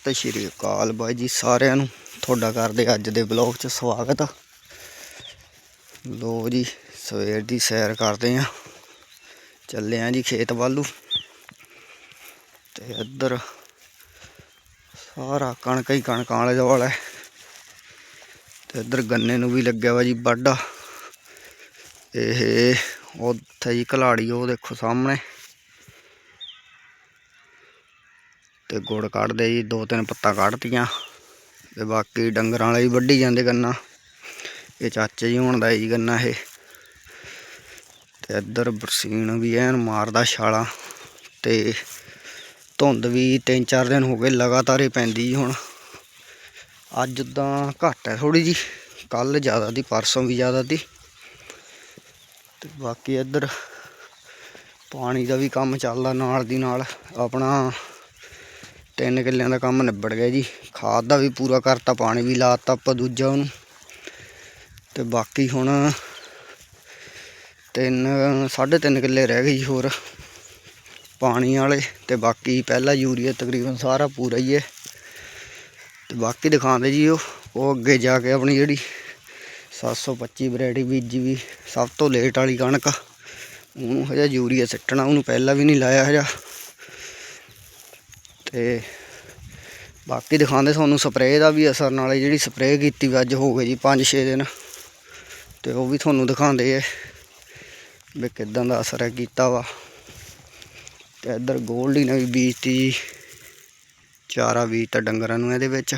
ਸਤਿ ਸ਼੍ਰੀ ਅਕਾਲ ਬਾਈ ਜੀ ਸਾਰਿਆਂ ਨੂੰ। ਤੁਹਾਡਾ ਕਰਦੇ ਅੱਜ ਦੇ ਬਲੌਗ 'ਚ ਸਵਾਗਤ ਆ। ਲੋ ਜੀ, ਸਵੇਰ ਦੀ ਸੈਰ ਕਰਦੇ ਆ। ਚੱਲੇ ਆ ਜੀ ਖੇਤ ਵੱਲੂ ਤੇ ਇੱਧਰ ਸਾਰਾ ਕਣਕ ਹੀ ਕਣਕ ਵਾਲੇ ਵਾਲਾ ਹੈ ਤੇ ਇੱਧਰ ਗੰਨੇ ਨੂੰ ਵੀ ਲੱਗਿਆ ਵਾ ਜੀ ਵਾਢਾ। ਇਹ ਉੱਥੇ ਜੀ ਕਲਾੜੀ ਉਹ ਦੇਖੋ ਸਾਹਮਣੇ। ਤੇ ਗੁੜ ਕੱਢਦੇ ਜੀ, ਦੋ ਤਿੰਨ ਪੱਤਾ ਕੱਢਤੀਆਂ ਤੇ ਬਾਕੀ ਡੰਗਰਾਂ ਵਾਲੇ ਵੀ ਵੱਢੀ ਜਾਂਦੇ ਗੰਨਾ। ਇਹ ਚਾਚੇ ਜੀ ਹੁਣ ਦਾ ਜੀ ਗੰਨਾ ਇਹ। ਤੇ ਇੱਧਰ ਬਰਸੀਨ ਵੀ ਐਨ ਮਾਰਦਾ ਛਾਲਾਂ ਤੇ ਧੁੰਦ ਵੀ ਤਿੰਨ ਚਾਰ ਦਿਨ ਹੋ ਗਏ ਲਗਾਤਾਰ ਹੀ ਪੈਂਦੀ ਜੀ ਹੁਣ। ਅੱਜ ਤਾਂ ਘੱਟ ਹੈ ਥੋੜੀ ਜੀ ਕੱਲ ਜ਼ਿਆਦਾ ਦੀ, ਪਰਸੋਂ ਵੀ ਜ਼ਿਆਦਾ ਦੀ। ਤੇ ਬਾਕੀ ਇੱਧਰ ਪਾਣੀ ਦਾ ਵੀ ਕੰਮ ਚੱਲਦਾ ਨਾਲ ਦੀ ਨਾਲ ਆਪਣਾ ਤਿੰਨ ਕਿੱਲਿਆਂ ਦਾ ਕੰਮ ਨਿਬੜ ਗਿਆ ਜੀ। ਖਾਦ ਦਾ ਵੀ ਪੂਰਾ ਕਰਤਾ, ਪਾਣੀ ਵੀ ਲਾਤਾ ਆਪਾਂ ਦੂਜਾ ਉਹਨੂੰ। ਤੇ ਬਾਕੀ ਹੁਣ ਤਿੰਨ, ਸਾਢੇ ਤਿੰਨ ਕਿੱਲੇ ਰਹਿ ਗਏ ਜੀ ਹੋਰ। ਪਾਣੀ ਵਾਲੇ ਤੇ ਬਾਕੀ ਪਹਿਲਾ ਯੂਰੀਆ ਤਕਰੀਬਨ ਸਾਰਾ ਪੂਰਾ ਹੀ ਹੈ। ਤੇ ਬਾਕੀ ਦਿਖਾਉਂਦੇ ਜੀ ਉਹ ਉਹ ਅੱਗੇ ਜਾ ਕੇ ਆਪਣੀ ਜਿਹੜੀ 725 ਵੈਰਾਈਟੀ ਬੀਜੀ ਵੀ ਸਭ ਤੋਂ ਲੇਟ ਵਾਲੀ ਕਣਕ। ਉਹਨੂੰ ਹਜਾ ਯੂਰੀਆ ਸਿੱਟਣਾ, ਉਹਨੂੰ ਪਹਿਲਾਂ ਵੀ ਨਹੀਂ ਲਾਇਆ ਹਜਾ। ਤੇ ਬਾਕੀ ਦਿਖਾਉਂਦੇ ਤੁਹਾਨੂੰ ਸਪਰੇਅ ਦਾ ਵੀ ਅਸਰ, ਨਾਲੇ ਜਿਹੜੀ ਸਪਰੇਅ ਕੀਤੀ ਵੀ ਅੱਜ ਹੋ ਗਏ ਜੀ 5-6 ਦਿਨ, ਤੇ ਉਹ ਵੀ ਤੁਹਾਨੂੰ ਦਿਖਾਉਂਦੇ ਐ ਵੀ ਕਿਦਾਂ ਦਾ ਅਸਰ ਹੈ ਕੀਤਾ ਵਾ। ਤੇ ਇੱਧਰ ਗੋਲਡੀ ਨੇ ਵੀ ਬੀਜਤੀ ਜੀ, ਚਾਰਾ ਬੀਜਤਾ ਡੰਗਰਾਂ ਨੂੰ ਇਹਦੇ ਵਿੱਚ,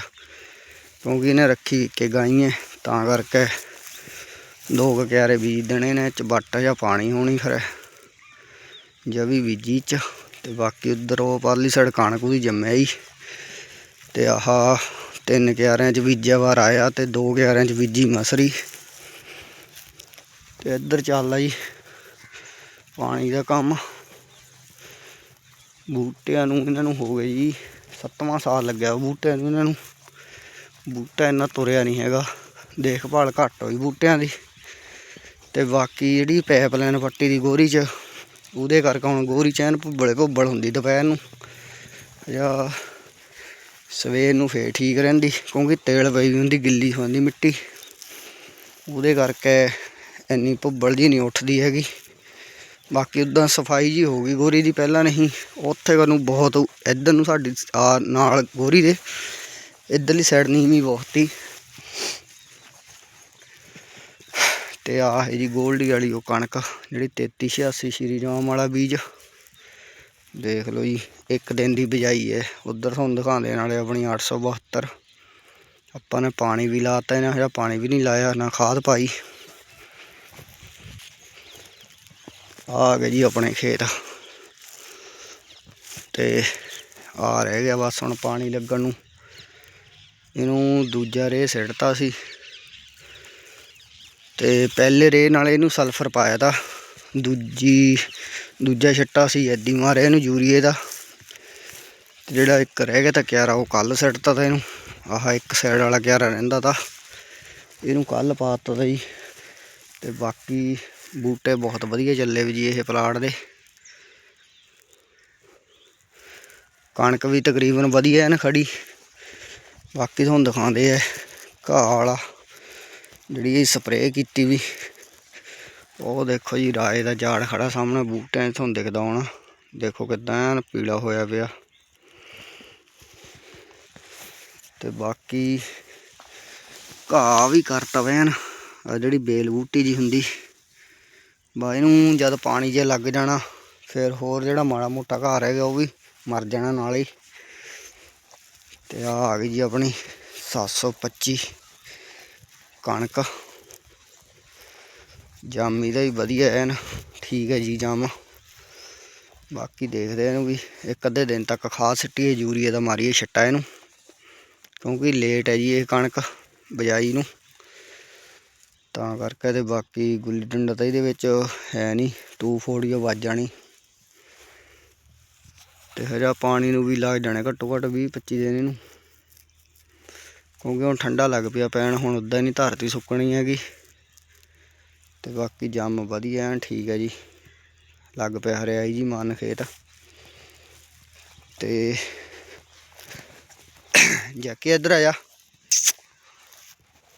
ਕਿਉਂਕਿ ਇਹਨੇ ਰੱਖੀ ਕੇ ਗਾਈ ਤਾਂ ਕਰਕੇ ਦੋ ਕੁ ਕਿਆਰੇ ਬੀਜ ਦੇਣੇ ਨੇ ਚ ਵੱਟ ਜਾਂ ਪਾਣੀ ਹੋਣੀ ਫਿਰ, ਜਵੀ ਬੀਜੀ ਚ। ਤੇ ਬਾਕੀ ਉਧਰ ਉਹ ਪਾਲੀ ਸਾਈਡ ਕਣਕ ਉਹਦੀ ਜੰਮਿਆ ਜੀ ਤੇ ਆਹ ਤਿੰਨ ਕਿਆਰਿਆਂ ਚ ਬੀਜਿਆ ਵਾਰ ਆਇਆ ਤੇ ਦੋ ਕਿਆਰਿਆਂ ਚ ਬੀਜੀ ਮਸਰੀ। ਤੇ ਇੱਧਰ ਚੱਲਦਾ ਜੀ ਪਾਣੀ ਦਾ ਕੰਮ। ਬੂਟਿਆਂ ਨੂੰ ਇਹਨਾਂ ਨੂੰ ਹੋ ਗਿਆ ਜੀ, ਸੱਤਵਾਂ ਸਾਲ ਲੱਗਿਆ ਬੂਟਿਆਂ ਨੂੰ ਇਹਨਾਂ ਨੂੰ। ਬੂਟਾ ਇੰਨਾ ਤੁਰਿਆ ਨਹੀਂ ਹੈਗਾ, ਦੇਖਭਾਲ ਘੱਟ ਹੋਈ ਬੂਟਿਆਂ ਦੀ। ਤੇ ਬਾਕੀ ਜਿਹੜੀ ਪਾਈਪਲਾਈਨ ਪੱਟੀ ਦੀ ਗੋਰੀ 'ਚ ਉਹਦੇ ਕਰਕੇ ਹੁਣ ਗੋਰੀ ਚੈਨ ਭੁੱਬਲੇ ਭੁੱਬਲ ਹੁੰਦੀ ਦੁਪਹਿਰ ਨੂੰ। ਜਾਂ ਸਵੇਰ ਨੂੰ ਫੇਰ ਠੀਕ ਰਹਿੰਦੀ, ਕਿਉਂਕਿ ਤੇਲ ਪਈ ਵੀ ਹੁੰਦੀ, ਗਿੱਲੀ ਹੁੰਦੀ ਮਿੱਟੀ। ਉਹਦੇ ਕਰਕੇ ਇੰਨੀ ਭੁੱਬਲ ਜੀ ਨਹੀਂ ਉੱਠਦੀ ਹੈਗੀ। ਬਾਕੀ ਉਦਾਂ ਸਫ਼ਾਈ ਜੀ ਹੋ ਗਈ ਗੋਰੀ ਦੀ ਪਹਿਲਾਂ ਨਹੀਂ, ਉੱਥੇ ਨੂੰ ਬਹੁਤ ਇੱਧਰ ਨੂੰ ਸਾਡੀ ਆ ਨਾਲ ਗੋਰੀ ਦੇ, ਇੱਧਰਲੀ ਸਾਈਡ ਨੀਵੀਂ ਬਹੁਤ ਹੀ ਤੇ ਆਹ ਹੈ ਜੀ ਗੋਲਡੀ ਵਾਲੀ ਉਹ ਕਣਕ, ਜਿਹੜੀ 3386 ਸ਼੍ਰੀ ਰਾਮ ਵਾਲਾ ਬੀਜ। ਦੇਖ ਲਓ ਜੀ, ਇੱਕ ਦਿਨ ਦੀ ਬਿਜਾਈ ਹੈ। ਉਧਰ ਤੁਹਾਨੂੰ ਦਿਖਾਉਂਦੇ ਨਾਲੇ ਆਪਣੀ 872 ਆਪਾਂ ਨੇ ਪਾਣੀ ਵੀ ਲਾਤਾ ਇਹਨਾਂ ਹਜਾ ਪਾਣੀ ਵੀ ਨਹੀਂ ਲਾਇਆ, ਨਾ ਖਾਦ ਪਾਈ। ਆ ਗਏ ਜੀ ਆਪਣੇ ਖੇਤ। ਤੇ ਆ ਰਹਿ ਗਿਆ ਬਸ ਹੁਣ ਪਾਣੀ ਲੱਗਣ ਨੂੰ। ਇਹਨੂੰ ਦੂਜਾ ਰੇ ਸਿੱਟਤਾ ਸੀ। ਤੇ ਪਹਿਲੇ ਰੇ ਨਾਲ ਇਹਨੂੰ ਸਲਫਰ ਪਾਇਆ ਤਾ। ਦੂਜੀ, ਦੂਜਾ ਛੱਟਾ ਸੀ ਐਦੀ ਮਾਰਿਆ ਇਹਨੂੰ ਯੂਰੀਏ ਦਾ। ਤੇ ਜਿਹੜਾ ਇੱਕ ਰਹਿ ਗਿਆ ਤਾਂ ਕਿਆਰਾ, ਉਹ ਕੱਲ ਸਿੱਟਤਾ ਤਾ ਇਹਨੂੰ। ਆਹ ਇੱਕ ਸਾਈਡ ਵਾਲਾ ਕਿਆਰਾ ਰਹਿੰਦਾ ਤਾ। ਇਹਨੂੰ ਕੱਲ ਪਾਤਾ ਤਾ ਜੀ। ਤੇ ਬਾਕੀ ਬੂਟੇ ਬਹੁਤ ਵਧੀਆ ਚੱਲੇ ਵੀ ਜੀ ਇਹ ਪਲਾਟ ਦੇ। ਕਣਕ ਵੀ ਤਕਰੀਬਨ ਵਧੀਆ ਐਨ ਖੜੀ। ਬਾਕੀ ਤੁਹਾਨੂੰ ਦਿਖਾਉਂਦੇ ਆ ਘਾਹ ਵਾਲਾ। ਜਿਹੜੀ ਸਪਰੇਅ ਕੀਤੀ ਵੀ, ਉਹ ਦੇਖੋ ਜੀ, ਰਾਏ ਦਾ ਝਾੜ ਖੜਾ ਸਾਹਮਣੇ, ਬੂਟਿਆਂ 'ਚ ਤੁਹਾਨੂੰ ਦਿਖਦਾ ਹੋਣਾ ਦੇਖੋ ਕਿਦਾਂ ਐਨ ਪੀਲਾ ਹੋਇਆ ਪਿਆ। ਤੇ ਬਾਕੀ ਘਾਹ ਵੀ ਕਰਤਾ ਵੈਨ ਆ ਜਿਹੜੀ ਬੇਲ ਬੂਟੀ ਜੀ ਹੁੰਦੀ। ਬਾ, ਇਹਨੂੰ ਜਦ ਪਾਣੀ ਜੇ ਲੱਗ ਜਾਣਾ, ਫਿਰ ਹੋਰ ਜਿਹੜਾ ਮਾੜਾ ਮੋਟਾ ਘਾਹ ਰਹਿ ਗਿਆ, ਉਹ ਵੀ ਮਰ ਜਾਣਾ ਨਾਲ ਹੀ। ਤੇ ਆ ਆ ਗਈ ਜੀ ਆਪਣੀ 725 ਕਣਕ। ਜਾਮੀ ਦਾ ਹੀ ਵਧੀਆ ਐਨ। ਠੀਕ ਹੈ ਜੀ ਜਾਮ। ਬਾਕੀ ਦੇਖਦੇ ਇਹਨੂੰ ਵੀ। ਇੱਕ ਅੱਧੇ ਦਿਨ ਤੱਕ ਖਾਦ ਸਿੱਟੀਏ ਯੂਰੀਆ ਦਾ ਮਾਰੀਏ ਛੱਟਾ ਇਹਨੂੰ। ਕਿਉਂਕਿ ਲੇਟ ਹੈ ਜੀ ਇਹ ਕਣਕ ਬਜਾਈ ਨੂੰ। ਤਾਂ ਕਰਕੇ ਤੇ ਬਾਕੀ ਗੁੱਲੀ ਡੰਡਾ ਤਾਂ ਇਹਦੇ ਵਿੱਚ ਹੈ ਨਹੀਂ। 240 ਵੱਜ ਜਾਣੀ। ਤੇ ਹਜਾ ਪਾਣੀ ਨੂੰ ਵੀ ਲੱਗ ਜਾਣੇ ਘੱਟੋ ਘੱਟ 20 25 ਦਿਨ ਇਹਨੂੰ। ਕਿਉਂਕਿ ਹੁਣ ਠੰਡਾ ਲੱਗ ਪਿਆ ਪੈਣ, ਹੁਣ ਉਦਾਂ ਹੀ ਨਹੀਂ ਧਰਤੀ ਸੁੱਕਣੀ ਹੈਗੀ। ਤੇ ਬਾਕੀ ਜੰਮ ਵਧੀਆ ਐਨ, ਠੀਕ ਹੈ ਜੀ। ਲੱਗ ਪਿਆ ਹਰਿਆਈ ਜੀ, ਮਨ, ਖੇਤ। ਤੇ ਜੈਕੀ ਇੱਧਰ ਆਇਆ ਜਾ।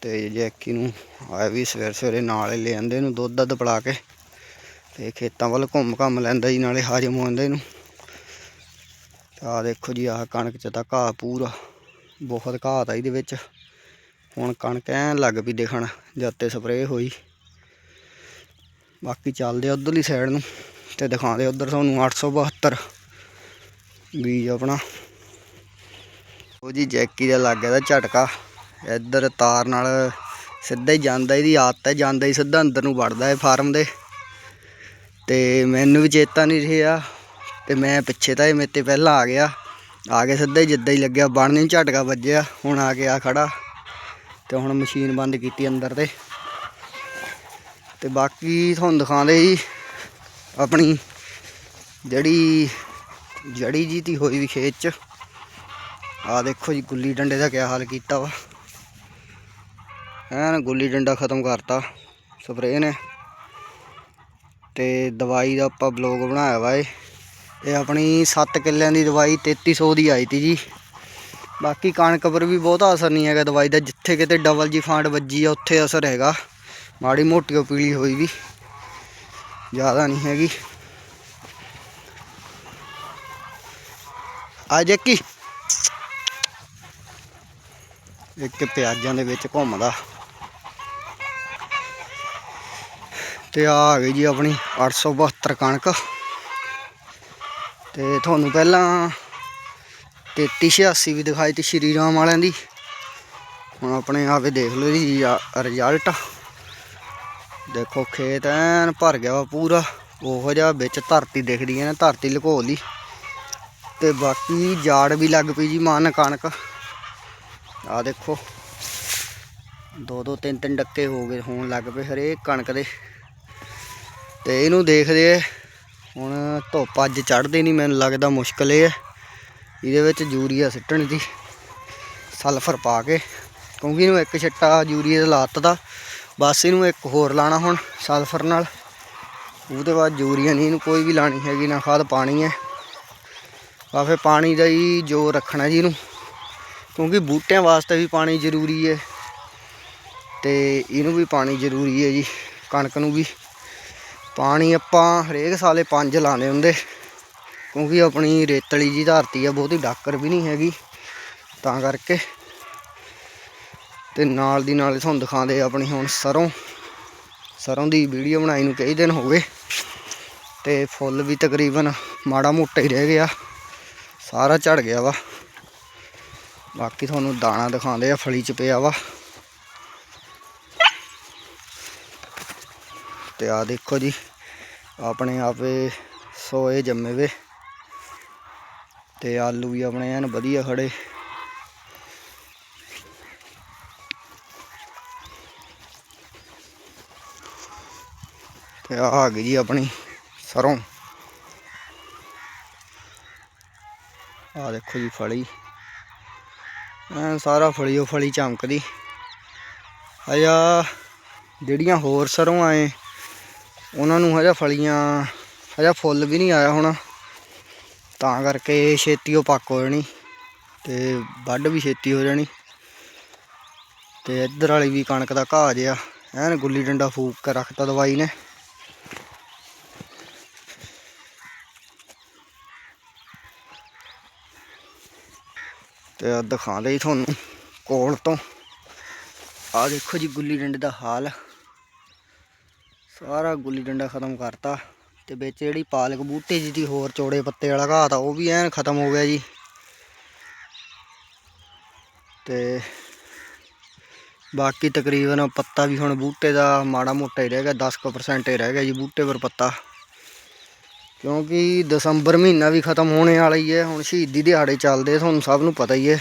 ਤੇ ਜੈਕੀ ਨੂੰ ਆਇਆ ਵੀ ਸਵੇਰ ਸਵੇਰੇ ਨਾਲ ਹੀ ਲੈ ਆਂਦੇ ਇਹਨੂੰ ਦੁੱਧ, ਦੱਧ ਪਿਲਾ ਕੇ। ਤੇ ਖੇਤਾਂ ਵੱਲ ਘੁੰਮ ਘੰਮ ਲੈਂਦਾ ਜੀ, ਨਾਲੇ ਹਾਜ਼ਮ ਹੋ ਜਾਂਦਾ ਇਹਨੂੰ। ਆ ਦੇਖੋ ਜੀ, ਆਹ ਕਣਕ ਚ ਤਾਂ ਘਾਹ ਪੂਰਾ। ਬਹੁਤ ਘਾਹ ਆ ਇਹਦੇ ਵਿੱਚ। ਹੁਣ ਕਣਕ ਐਨ ਲੱਗ ਪਈ ਦਿਖਣ, ਜਦ ਤੇ ਸਪਰੇਅ ਹੋਈ। ਬਾਕੀ ਚੱਲਦੇ ਆ ਉਧਰਲੀ ਸਾਈਡ ਨੂੰ ਤੇ ਦਿਖਾਉਂਦੇ ਉਧਰ ਤੁਹਾਨੂੰ 872 ਬੀਜ ਆਪਣਾ। ਉਹ ਜੀ ਜੈਕੀ ਦਾ ਲੱਗ ਗਿਆ ਦਾ ਝਟਕਾ। ਇੱਧਰ ਤਾਰ ਨਾਲ ਸਿੱਧਾ ਹੀ ਜਾਂਦਾ, ਇਹਦੀ ਆਦਤ ਹੈ ਜਾਂਦਾ ਹੀ ਸਿੱਧਾ ਅੰਦਰ ਨੂੰ ਵੜਦਾ ਹੈ ਫਾਰਮ ਦੇ। ਤੇ ਮੈਨੂੰ ਵੀ ਚੇਤਾ ਨਹੀਂ ਰਿਹਾ ਤੇ ਮੈਂ ਪਿੱਛੇ ਤਾਂ ਇਹ ਮੇਰੇ ਤੇ ਪਹਿਲਾਂ ਆ ਗਿਆ। ਆ ਕੇ ਸਿੱਧਾ ਹੀ ਜਿੱਦਾਂ ਹੀ ਲੱਗਿਆ, ਬਣ ਨਹੀਂ ਝਟਕਾ ਵੱਜਿਆ, ਹੁਣ ਆ ਕੇ ਆ ਖੜਾ ਤੇ ਹੁਣ ਮਸ਼ੀਨ ਬੰਦ ਕੀਤੀ ਅੰਦਰ ਤੇ। ਤੇ ਬਾਕੀ ਤੁਹਾਨੂੰ ਦਿਖਾਉਂਦੇ ਜੀ ਆਪਣੀ ਜਿਹੜੀ ਜੜੀ ਜੀ ਹੋਈ ਵੀ ਖੇਤ ਚ। ਆ ਦੇਖੋ ਜੀ, ਗੁੱਲੀ ਡੰਡੇ ਦਾ ਕਿਆ ਹਾਲ ਕੀਤਾ ਵਾ। ਐਨ ਗੁੱਲੀ ਡੰਡਾ ਖਤਮ ਕਰਤਾ, ਸਪਰੇਅ ਨੇ। ਤੇ ਦਵਾਈ ਦਾ ਆਪਾਂ ਬਲੌਗ ਬਣਾਇਆ ਵਾ ਏ ਇਹ ਆਪਣੀ 7 ਕਿੱਲਿਆਂ ਦੀ ਦਵਾਈ 3300 ਦੀ ਆਈ ਤੀ ਜੀ। ਬਾਕੀ ਕਣਕ ਪਰ ਵੀ ਬਹੁਤਾ ਅਸਰ ਨਹੀਂ ਹੈਗਾ ਦਵਾਈ ਦਾ, ਜਿੱਥੇ ਕਿਤੇ ਡਬਲ ਜੀ ਫਾਂਡ ਵੱਜੀ ਆ, ਉੱਥੇ ਅਸਰ ਹੈਗਾ। ਮਾੜੀ ਮੋਟੀ ਪੀਲੀ ਹੋਈ ਵੀ, ਜ਼ਿਆਦਾ ਨਹੀਂ ਹੈਗੀ। ਆ ਜੱਕੀ। ਇੱਕ ਪਿਆਜ਼ਾਂ ਦੇ ਵਿੱਚ ਘੁੰਮਦਾ। ਤੇ ਆ ਆ ਗਈ ਜੀ ਆਪਣੀ 872 ਕਣਕ। ਤੇ ਤੁਹਾਨੂੰ ਪਹਿਲਾਂ 3386 ਵੀ ਦਿਖਾਈ ਤੇ ਸ਼੍ਰੀ ਰਾਮ ਵਾਲਿਆਂ ਦੀ। ਹੁਣ ਆਪਣੇ ਆਪੇ ਦੇਖ ਲਓ ਜੀ ਰਿਜ਼ਲਟ ਦੇਖੋ ਖੇਤ ਐਨ ਭਰ ਗਿਆ ਵਾ ਪੂਰਾ, ਉਹੋ ਜਿਹਾ ਵਿੱਚ ਧਰਤੀ ਦਿਖਦੀ ਹੈ ਨਾ, ਧਰਤੀ ਲੁਕੋ ਲਈ ਤੇ ਬਾਕੀ ਜਾੜ ਵੀ ਲੱਗ ਪਈ ਜੀ ਮਾਨ ਕਣਕ। ਆ ਦੇਖੋ, ਦੋ ਦੋ ਤਿੰਨ ਤਿੰਨ ਡੱਕੇ ਹੋ ਗਏ ਹੋਣ ਲੱਗ ਪਏ ਹਰੇਕ ਕਣਕ ਦੇ। ਤੇ ਇਹਨੂੰ ਦੇਖਦੇ ਹੁਣ ਧੁੱਪ ਅੱਜ ਚੜ੍ਹਦੀ ਨਹੀਂ, ਮੈਨੂੰ ਲੱਗਦਾ ਮੁਸ਼ਕਲ ਇਹ ਹੈ। ਇਹਦੇ ਵਿੱਚ ਯੂਰੀਆ ਸਿੱਟਣ ਦੀ, ਸਲਫਰ ਪਾ ਕੇ, ਕਿਉਂਕਿ ਇਹਨੂੰ ਇੱਕ ਛਿੱਟਾ ਯੂਰੀਆ ਦਾ ਲਾਤ ਬਸ ਇਹਨੂੰ ਇੱਕ ਹੋਰ ਲਾਣਾ ਹੁਣ ਸਲਫਰ ਨਾਲ। ਉਹਦੇ ਬਾਅਦ ਯੂਰੀਆ ਨਹੀਂ, ਇਹਨੂੰ ਕੋਈ ਵੀ ਲਾਣੀ ਹੈਗੀ, ਨਾ ਖਾਦ ਪਾਣੀ ਹੈ। ਕਾਫੇ ਪਾਣੀ ਦਾ ਹੀ ਜੋ ਰੱਖਣਾ ਜੀ ਇਹਨੂੰ, ਕਿਉਂਕਿ ਬੂਟਿਆਂ ਵਾਸਤੇ ਵੀ ਪਾਣੀ ਜ਼ਰੂਰੀ ਹੈ। ਤੇ ਇਹਨੂੰ ਵੀ ਪਾਣੀ ਜ਼ਰੂਰੀ ਹੈ ਜੀ, ਕਣਕ ਨੂੰ ਵੀ। ਪਾਣੀ ਆਪਾਂ ਹਰੇਕ ਸਾਲੇ ਪੰਜ ਲਾਣੇ ਹੁੰਦੇ, ਕਿਉਂਕਿ ਆਪਣੀ ਰੇਤਲੀ ਜੀ ਧਰਤੀ ਆ, ਬਹੁਤੀ ਡਾਕਰ ਵੀ ਨਹੀਂ ਹੈਗੀ, ਤਾਂ ਕਰਕੇ। ਤੇ ਨਾਲ ਦੀ ਨਾਲ ਤੁਹਾਨੂੰ ਦਿਖਾਉਂਦੇ ਆਪਣੀ ਹੁਣ ਸਰੋਂ ਸਰੋਂ ਦੀ ਵੀਡੀਓ ਬਣਾਈ ਨੂੰ ਕਈ ਦਿਨ ਹੋ ਗਏ, ਤੇ ਫੁੱਲ ਵੀ ਤਕਰੀਬਨ ਮਾੜਾ ਮੋਟਾ ਹੀ ਰਹਿ ਗਿਆ, ਸਾਰਾ ਝੜ ਗਿਆ ਵਾ। ਬਾਕੀ ਤੁਹਾਨੂੰ ਦਾਣਾ ਦਿਖਾਉਂਦੇ ਆ, ਫਲੀ ਚ ਪਿਆ ਵਾ। ਤੇ ਆ ਦੇਖੋ ਜੀ, ਆਪਣੇ ਆਪੇ ਸੋਏ ਜੰਮੇ ਵੇ। ਤੇ ਆਲੂ ਵੀ ਆਪਣੇ ਐਨ ਵਧੀਆ ਖੜੇ। ਤੇ ਆ ਆ ਗਈ ਜੀ ਆਪਣੀ ਸਰੋਂ। ਆ ਦੇਖੋ ਜੀ ਫਲੀ। ਐਨ ਸਾਰਾ ਫਲੀ ਉਹ ਫਲੀ ਚਮਕਦੀ। ਹਜਾ ਜਿਹੜੀਆਂ ਹੋਰ ਸਰੋਂ ਆਏ। ਉਹਨਾਂ ਨੂੰ ਹਜਾ ਫਲੀਆਂ, ਹਜਾ ਫੁੱਲ ਵੀ ਨਹੀਂ ਆਇਆ ਹੋਣਾ। ਤਾਂ ਕਰਕੇ ਛੇਤੀ ਉਹ ਪੱਕ ਹੋ ਜਾਣੀ ਤੇ ਵੱਢ ਵੀ ਛੇਤੀ ਹੋ ਜਾਣੀ। ਤੇ ਇੱਧਰ ਵਾਲੀ ਵੀ ਕਣਕ ਦਾ ਘਾਹ ਜਿਆ ਐਨ ਗੁੱਲੀ ਡੰਡਾ ਫੂਕ ਕੇ ਰੱਖਤਾ ਦਵਾਈ ਨੇ। ਤੇ ਆ ਦਿਖਾਉਂਦੇ ਹੀ ਤੁਹਾਨੂੰ ਕੋਲ ਤੋਂ। ਆ ਦੇਖੋ ਜੀ ਗੁੱਲੀ ਡੰਡੇ ਦਾ ਹਾਲ। ਸਾਰਾ ਗੁੱਲੀ ਡੰਡਾ ਖਤਮ ਕਰਤਾ ਤੇ ਵਿੱਚ ਜਿਹੜੀ ਪਾਲਕ ਬੂਟੇ ਜੀ ਦੀ ਹੋਰ ਚੌੜੇ ਪੱਤੇ ਵਾਲਾ ਘਾਹ ਤਾਂ ਉਹ ਵੀ ਐਨ ਖਤਮ ਹੋ ਗਿਆ ਜੀ। ਤੇ ਬਾਕੀ ਤਕਰੀਬਨ ਪੱਤਾ ਵੀ ਹੁਣ ਬੂਟੇ ਦਾ ਮਾੜਾ ਮੋਟਾ ਹੀ ਰਹਿ ਗਿਆ 10% ਹੀ ਰਹਿ ਗਿਆ ਜੀ ਬੂਟੇ ਪਰ ਪੱਤਾ। ਕਿਉਂਕਿ ਦਸੰਬਰ ਮਹੀਨਾ ਵੀ ਖਤਮ ਹੋਣੇ ਵਾਲਾ ਹੀ ਹੈ, ਹੁਣ ਸ਼ਹੀਦੀ ਦਿਹਾੜੇ ਚੱਲਦੇ ਤੁਹਾਨੂੰ ਸਭ ਨੂੰ ਪਤਾ ਹੀ ਹੈ।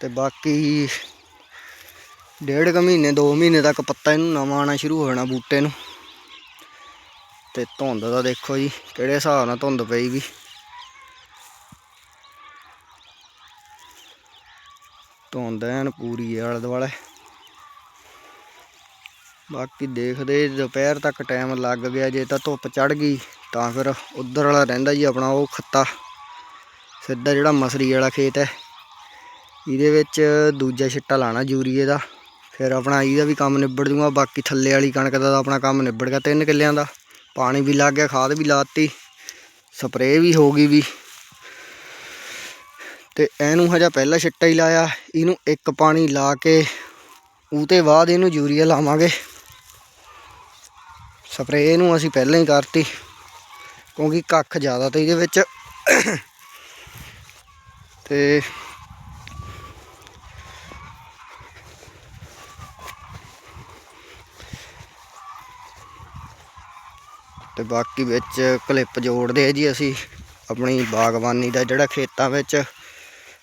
ਤੇ ਬਾਕੀ ਡੇਢ ਕੁ ਮਹੀਨੇ 2 ਮਹੀਨੇ ਤੱਕ ਪੱਤਾ ਇਹਨੂੰ ਨਵਾਂ ਆਉਣਾ ਸ਼ੁਰੂ ਹੋ ਜਾਣਾ ਬੂਟੇ ਨੂੰ। ਤੇ ਧੁੰਦ ਦਾ ਦੇਖੋ ਜੀ, ਕਿਹੜੇ ਹਿਸਾਬ ਨਾਲ ਧੁੰਦ ਪਈ ਵੀ ਧੁੰਦ ਐਨ ਪੂਰੀ ਹੈ ਆਲੇ ਦੁਆਲੇ। ਬਾਕੀ ਦੇਖਦੇ ਦੁਪਹਿਰ ਤੱਕ ਟਾਈਮ ਲੱਗ ਗਿਆ, ਜੇ ਤਾਂ ਧੁੱਪ ਚੜ ਗਈ, ਤਾਂ ਫਿਰ ਉਧਰ ਵਾਲਾ ਰਹਿੰਦਾ ਜੀ ਆਪਣਾ ਉਹ ਖੱਤਾ। ਸਿੱਧਾ ਜਿਹੜਾ ਮਸਰੀ ਵਾਲਾ ਖੇਤ ਹੈ। ਇਹਦੇ ਵਿੱਚ ਦੂਜਾ ਛਿੱਟਾ ਲਾਣਾ ਯੂਰੀਏ ਦਾ। ਫਿਰ ਆਪਣਾ ਇਹਦਾ ਵੀ ਕੰਮ ਨਿਬੜ ਜੂਗਾ, ਬਾਕੀ ਥੱਲੇ ਵਾਲੀ ਕਣਕ ਦਾ ਤਾਂ ਆਪਣਾ ਕੰਮ ਨਿਬੜ ਗਿਆ ਤਿੰਨ ਕਿੱਲਿਆਂ ਦਾ। ਪਾਣੀ ਵੀ ਲੱਗ ਗਿਆ, ਖਾਦ ਵੀ ਲਾਤੀ, ਸਪਰੇਅ ਵੀ ਹੋ ਗਈ ਵੀ। ਤੇ ਇਹਨੂੰ ਹਜਾ ਪਹਿਲਾ ਛਿੱਟਾ ਹੀ ਲਾਇਆ, ਇਹਨੂੰ ਇੱਕ ਪਾਣੀ ਲਾ ਕੇ ਉਹ ਉਹਤੇ ਬਾਅਦ ਇਹਨੂੰ ਯੂਰੀਆ ਲਾਵਾਂਗੇ। ਸਪਰੇਅ ਨੂੰ ਅਸੀਂ ਪਹਿਲਾਂ ਹੀ ਕਰਤੀ, ਕਿਉਂਕਿ ਕੱਖ ਜ਼ਿਆਦਾ ਤੇ ਇਹਦੇ ਵਿੱਚ। ਤੇ ਤੇ ਬਾਕੀ ਵਿੱਚ ਕਲਿੱਪ ਜੋੜਦੇ ਆ ਜੀ ਅਸੀਂ। ਆਪਣੀ ਬਾਗਬਾਨੀ ਦਾ ਜਿਹੜਾ ਖੇਤਾਂ ਵਿੱਚ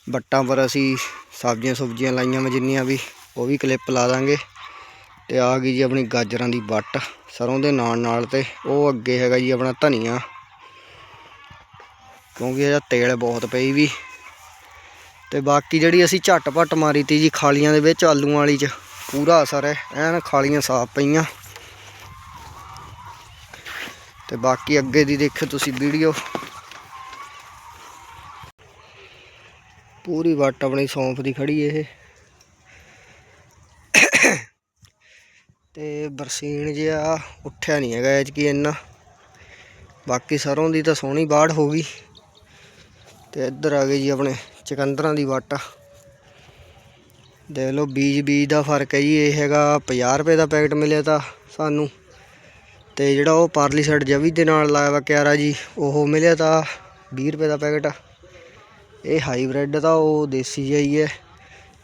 ਵੱਟਾਂ ਪਰ ਅਸੀਂ ਸਬਜ਼ੀਆਂ ਸੁਬਜ਼ੀਆਂ ਲਾਈਆਂ ਵਾ ਜਿੰਨੀਆਂ ਵੀ, ਉਹ ਵੀ ਕਲਿੱਪ ਲਾ ਦਾਂਗੇ। ਤੇ ਆ ਗਈ ਜੀ ਆਪਣੀ ਗਾਜਰਾਂ ਦੀ ਵੱਟ, ਸਰੋਂ ਦੇ ਨਾਲ ਨਾਲ ਤੇ ਉਹ ਅੱਗੇ ਹੈਗਾ ਜੀ ਆਪਣਾ ਧਨੀਆ। ਕਿਉਂਕਿ ਇਹਦਾ ਤੇਲ ਬਹੁਤ ਪਈ ਵੀ। ਤੇ ਬਾਕੀ ਜਿਹੜੀ ਅਸੀਂ ਝਟਪਟ ਮਾਰੀ ਤੀ ਜੀ ਖਾਲੀਆਂ ਦੇ ਵਿੱਚ ਆਲੂਆਂ ਵਾਲੀ ਚ, ਪੂਰਾ ਅਸਰ ਹੈ, ਐਨ ਖਾਲੀਆਂ ਸਾਫ਼ ਪਈਆਂ। ਤੇ ਬਾਕੀ ਅੱਗੇ ਦੀ ਦੇਖਿਓ ਤੁਸੀਂ ਵੀਡੀਓ। ਪੂਰੀ ਵੱਟ ਆਪਣੀ ਸੌਂਫ ਦੀ ਖੜੀ ਇਹ। ਤੇ ਬਰਸੀਨ ਜਿਹਾ ਉੱਠਿਆ ਨਹੀਂ ਹੈਗਾ ਐਚ ਕੀ ਇੰਨਾ। ਬਾਕੀ ਸਰੋਂ ਦੀ ਤਾਂ ਸੋਹਣੀ ਬਾੜ ਹੋ ਗਈ। ਤੇ ਇੱਧਰ ਆ ਗਏ ਜੀ ਆਪਣੇ ਚਕੰਦਰਾਂ ਦੀ ਵੱਟ। ਦੇਖ ਲਓ ਬੀਜ ਬੀਜ ਦਾ ਫ਼ਰਕ ਹੈ ਜੀ, ਇਹ ਹੈਗਾ 50 ਰੁਪਏ ਦਾ ਪੈਕਟ ਮਿਲਿਆ ਤਾਂ ਸਾਨੂੰ। ਅਤੇ ਜਿਹੜਾ ਉਹ ਪਰਲੀ ਸਾਈਡ ਜਵੀ ਦੇ ਨਾਲ ਲਾਇਆ ਵਾ ਕਿਆਰਾ ਜੀ, ਉਹ ਮਿਲਿਆ ਤਾਂ ਵੀਹ ਰੁਪਏ ਦਾ ਪੈਕਟ। ਇਹ ਹਾਈਬ੍ਰਿਡ ਦਾ, ਉਹ ਦੇਸੀ ਜਿਹਾ ਹੀ ਹੈ।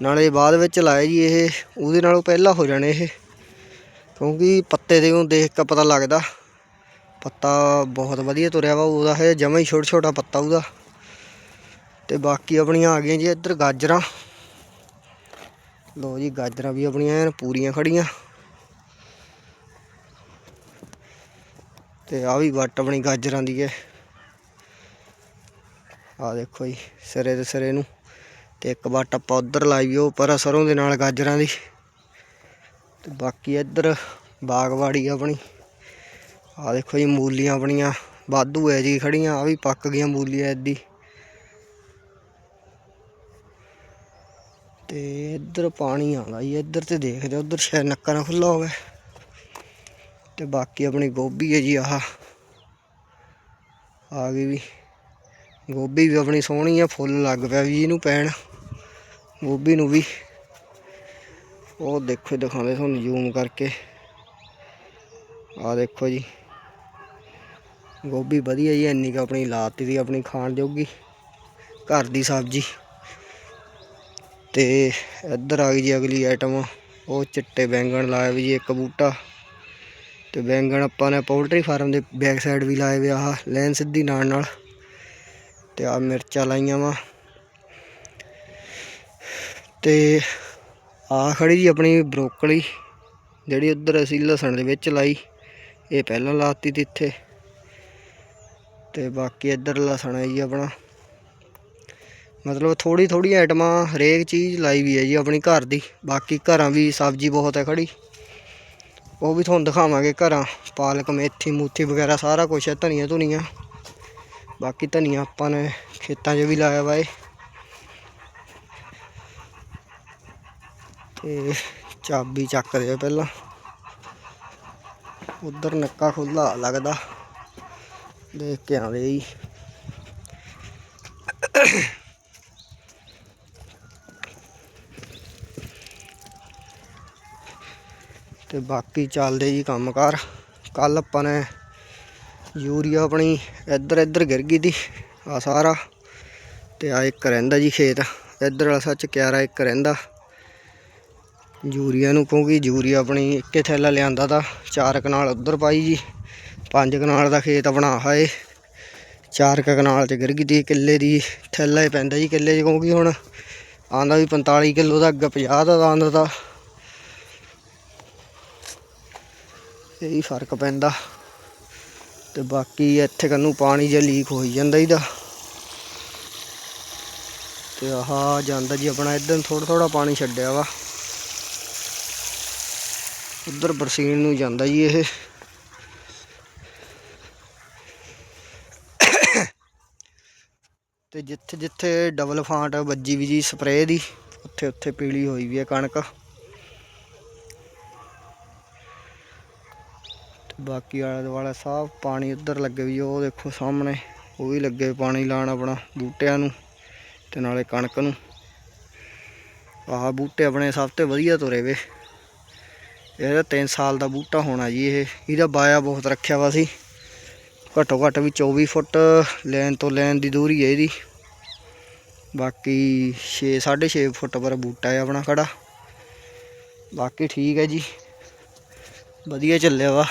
ਨਾਲੇ ਬਾਅਦ ਵਿੱਚ ਲਾਇਆ ਜੀ ਇਹ, ਉਹਦੇ ਨਾਲੋਂ ਪਹਿਲਾਂ ਹੋ ਜਾਣੇ ਇਹ। ਕਿਉਂਕਿ ਪੱਤੇ ਦੇ ਨੂੰ ਦੇਖ ਕੇ ਪਤਾ ਲੱਗਦਾ। ਪੱਤਾ ਬਹੁਤ ਵਧੀਆ ਤੁਰਿਆ ਵਾ, ਉਹਦਾ ਹੈ ਜਮਾ ਹੀ ਛੋਟਾ ਛੋਟਾ ਪੱਤਾ ਉਹਦਾ। ਤੇ ਬਾਕੀ ਆਪਣੀਆਂ ਆ ਗਈਆਂ ਜੀ ਇੱਧਰ ਗਾਜਰਾਂ। ਲੋ ਜੀ, ਗਾਜਰਾਂ ਵੀ ਆਪਣੀਆਂ ਐਨ ਪੂਰੀਆਂ ਖੜੀਆਂ। ਤੇ ਆ ਵੀ ਵੱਟ ਆਪਣੀ ਗਾਜਰਾਂ ਦੀ ਹੈ। ਆ ਦੇਖੋ ਜੀ, ਸਿਰੇ ਦੇ ਸਿਰੇ ਨੂੰ ਤੇ ਇੱਕ ਵੱਟ ਆਪਾਂ ਉਧਰ ਲਾਈਓ ਪਰ ਸਰੋਂ ਦੇ ਨਾਲ ਗਾਜਰਾਂ ਦੀ। ਤੇ ਬਾਕੀ ਇੱਧਰ ਬਾਗਵਾੜੀ ਆਪਣੀ। ਆ ਦੇਖੋ ਜੀ, ਮੂਲੀਆਂ ਆਪਣੀਆਂ ਵਾਧੂ ਹੈ ਜੀ ਖੜੀਆਂ ਆ ਵੀ ਪੱਕ ਗਈਆਂ ਮੂਲੀਆਂ ਐਦੀ ਤੇ ਇੱਧਰ ਪਾਣੀ ਆਉਂਦਾ ਜੀ, ਇੱਧਰ ਤੇ ਦੇਖਦੇ ਉਧਰ ਸ਼ਾਇਦ ਨੱਕਾ ਨਾ ਖੁੱਲਾ ਹੋਵੇ। ਤੇ ਬਾਕੀ ਆਪਣੀ ਗੋਭੀ ਹੈ ਜੀ ਆਹ। ਆ ਗਈ ਵੀ। ਗੋਭੀ ਵੀ ਆਪਣੀ ਸੋਹਣੀ ਆ, ਫੁੱਲ ਲੱਗ ਪਿਆ ਵੀ ਇਹਨੂੰ ਪੈਣ। ਗੋਭੀ ਨੂੰ ਵੀ। ਉਹ ਦੇਖੋ ਦਿਖਾਉਂਦੇ ਤੁਹਾਨੂੰ ਜ਼ੂਮ ਕਰਕੇ। ਆ ਦੇਖੋ ਜੀ। ਗੋਭੀ ਵਧੀਆ ਜੀ, ਇੰਨੀ ਕੁ ਆਪਣੀ ਲਾਤੀ ਦੀ, ਆਪਣੀ ਖਾਣ ਜੋਗੀ। ਘਰ ਦੀ ਸਬਜ਼ੀ। ਤੇ ਇੱਧਰ ਆ ਗਈ ਜੀ ਅਗਲੀ ਆਈਟਮ ਉਹ ਚਿੱਟੇ ਬੈਂਗਣ ਲਾਇਆ ਵੀ ਜੀ, ਇੱਕ ਬੂਟਾ। ਤੇ ਬੈਂਗਣ ਆਪਾਂ ਨੇ ਪੋਲਟਰੀ ਫਾਰਮ ਦੇ ਬੈਕ ਸਾਈਡ ਵੀ ਲਾਏ ਵੇ ਆਹ ਲੈਨ ਸਿੱਧੀ ਨਾਲ ਨਾਲ। ਤੇ ਆ ਮਿਰਚਾਂ ਲਾਈਆਂ ਵਾ। ਤੇ ਆ ਖੜੀ ਜੀ ਆਪਣੀ ਬਰੋਕਲੀ, ਜਿਹੜੀ ਉੱਧਰ ਅਸੀਂ ਲਸਣ ਦੇ ਵਿੱਚ ਲਾਈ, ਇਹ ਪਹਿਲਾਂ ਲਾਤੀ ਤੀ ਇੱਥੇ। ਤੇ ਬਾਕੀ ਇੱਧਰ ਲਸਣ ਹੈ ਜੀ ਆਪਣਾ। ਮਤਲਬ ਥੋੜੀ ਥੋੜੀ ਆਈਟਮਾਂ ਹਰੇਕ ਚੀਜ਼ ਲਾਈ ਵੀ ਹੈ ਜੀ ਆਪਣੀ ਘਰ ਦੀ। ਬਾਕੀ ਘਰਾਂ ਵੀ ਸਬਜ਼ੀ ਬਹੁਤ ਹੈ ਖੜੀ। ਉਹ ਵੀ ਤੁਹਾਨੂੰ ਦਿਖਾਵਾਂਗੇ ਘਰਾਂ, ਪਾਲਕ, ਮੇਥੀ, ਮੂਥੀ ਵਗੈਰਾ, ਸਾਰਾ ਕੁਝ ਹੈ, ਧਨੀਆ ਧੁਨੀਆਂ। ਬਾਕੀ ਧਨੀਆ ਆਪਾਂ ਨੇ ਖੇਤਾਂ 'ਚ ਵੀ ਲਾਇਆ ਵਾ ਇਹ। ਤੇ ਚਾਬੀ ਚੱਕਦੇ ਆ ਪਹਿਲਾਂ। ਉਧਰ ਨੱਕਾ ਖੁੱਲਾ ਲੱਗਦਾ। ਦੇਖ ਕੇ ਆਵੇ ਜੀ। ਤੇ ਬਾਕੀ ਚੱਲਦੇ ਜੀ ਕੰਮਕਾਰ ਕੱਲ ਆਪਾਂ ਨੇ ਯੂਰੀਆ ਆਪਣੀ ਇੱਧਰ ਇੱਧਰ ਗਿਰ ਗਈ ਤੀ, ਆ ਸਾਰਾ। ਤੇ ਆ ਇੱਕ ਰਹਿੰਦਾ ਜੀ ਖੇਤ। ਇੱਧਰ ਵਾਲਾ ਸੱਚ ਕਿਆਰਾ ਇੱਕ ਰਹਿੰਦਾ। ਯੂਰੀਆ ਨੂੰ ਕਿਉਂਕਿ ਯੂਰੀਆ ਆਪਣੀ ਇੱਕੇ ਥੈਲਾ ਲਿਆਂਦਾ ਤਾਂ, ਚਾਰ ਕਨਾਲ ਉੱਧਰ ਪਾਈ ਜੀ। ਪੰਜ ਕਨਾਲ ਦਾ ਖੇਤ ਆਪਣਾ ਹਾਏ, ਚਾਰ ਕਨਾਲ ਚ ਗਿਰ ਗਈ ਤੀ, ਕਿੱਲੇ ਦੀ ਥੈਲਾ ਹੀ ਪੈਂਦਾ ਜੀ ਕਿੱਲੇ 'ਚ ਕਿਉਂਕਿ ਹੁਣ ਆਂਦਾ ਵੀ 45 ਕਿਲੋ ਦਾ ਅੱਗੇ 50 ਦਾ ਆਂਦਾ ਤਾਂ। ਇਹੀ ਫ਼ਰਕ ਪੈਂਦਾ। ਤੇ ਬਾਕੀ ਇੱਥੇ ਕੰਨੂ ਪਾਣੀ ਜਿਹਾ ਲੀਕ ਹੋਈ ਜਾਂਦਾ ਇਹਦਾ ਤੇ ਆਹ ਜਾਂਦਾ ਜੀ ਆਪਣਾ ਇਧਰ ਥੋੜਾ ਥੋੜਾ ਪਾਣੀ ਛੱਡਿਆ ਵਾ। ਉਧਰ ਬਰਸੀਨ ਨੂੰ ਜਾਂਦਾ ਜੀ ਇਹ। ਤੇ ਜਿੱਥੇ ਜਿੱਥੇ ਡਬਲ ਫਾਂਟ ਵੱਜੀ ਵੀ ਜੀ ਸਪਰੇਅ ਦੀ, ਉੱਥੇ ਉੱਥੇ ਪੀਲੀ ਹੋਈ ਵੀ ਹੈ ਕਣਕ। ਬਾਕੀ ਆਲੇ ਦੁਆਲੇ ਸਾਫ਼ ਪਾਣੀ ਉੱਧਰ ਲੱਗੇ ਵੀ ਉਹ ਦੇਖੋ ਸਾਹਮਣੇ, ਉਹ ਵੀ ਲੱਗੇ ਪਾਣੀ ਲਾਣ ਆਪਣਾ ਬੂਟਿਆਂ ਨੂੰ ਤੇ ਨਾਲੇ ਕਣਕ ਨੂੰ। ਆਹ ਬੂਟੇ ਆਪਣੇ ਸਭ ਤੋਂ ਵਧੀਆ ਤੁਰੇ ਵੇ। ਇਹਦਾ 3 ਸਾਲ ਦਾ ਬੂਟਾ ਹੋਣਾ ਜੀ ਇਹ, ਇਹਦਾ ਬਾਇਆ ਬਹੁਤ ਰੱਖਿਆ ਵਾ ਸੀ। ਘੱਟੋ ਘੱਟ ਵੀ 24 ਫੁੱਟ ਲੈਨ ਤੋਂ ਲੈਨ ਦੀ ਦੂਰੀ ਹੈ ਇਹਦੀ। ਬਾਕੀ 6 6.5 ਫੁੱਟ ਪਰ ਬੂਟਾ ਹੈ ਆਪਣਾ ਖੜਾ। ਬਾਕੀ ਠੀਕ ਹੈ ਜੀ। ਵਧੀਆ ਚੱਲਿਆ ਵਾ।